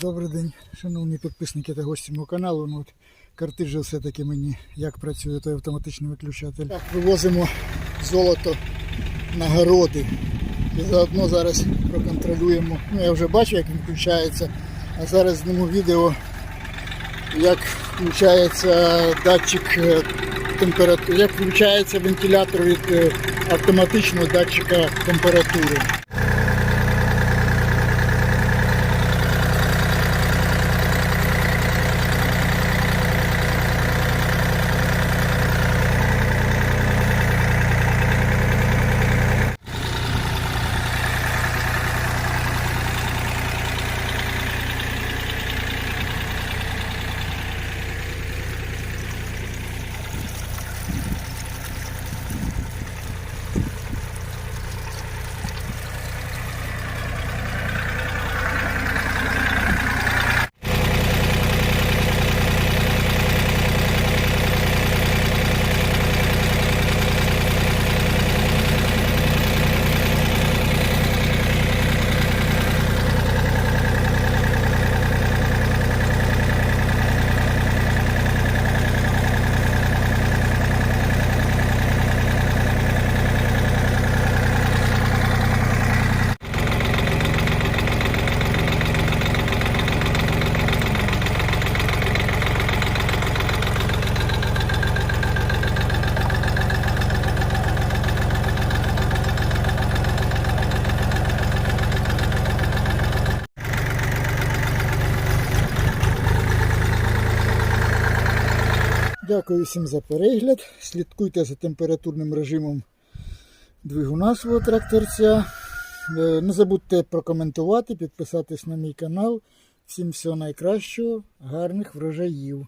Добрий день, шановні підписники та гості мого каналу. Ну, от, картиджа все-таки мені як працює той автоматичний виключатель. Так, вивозимо золото на городи. І заодно зараз проконтролюємо. Ну, я вже бачу, як він включається, а зараз зніму відео, як включається датчик е, температури, як включається вентилятор від е, автоматичного датчика температури. Дякую всім за перегляд. Слідкуйте за температурним режимом двигуна свого тракторця. Е, Не забудьте прокоментувати, підписатись на мій канал. Всім всього найкращого, гарних врожаїв.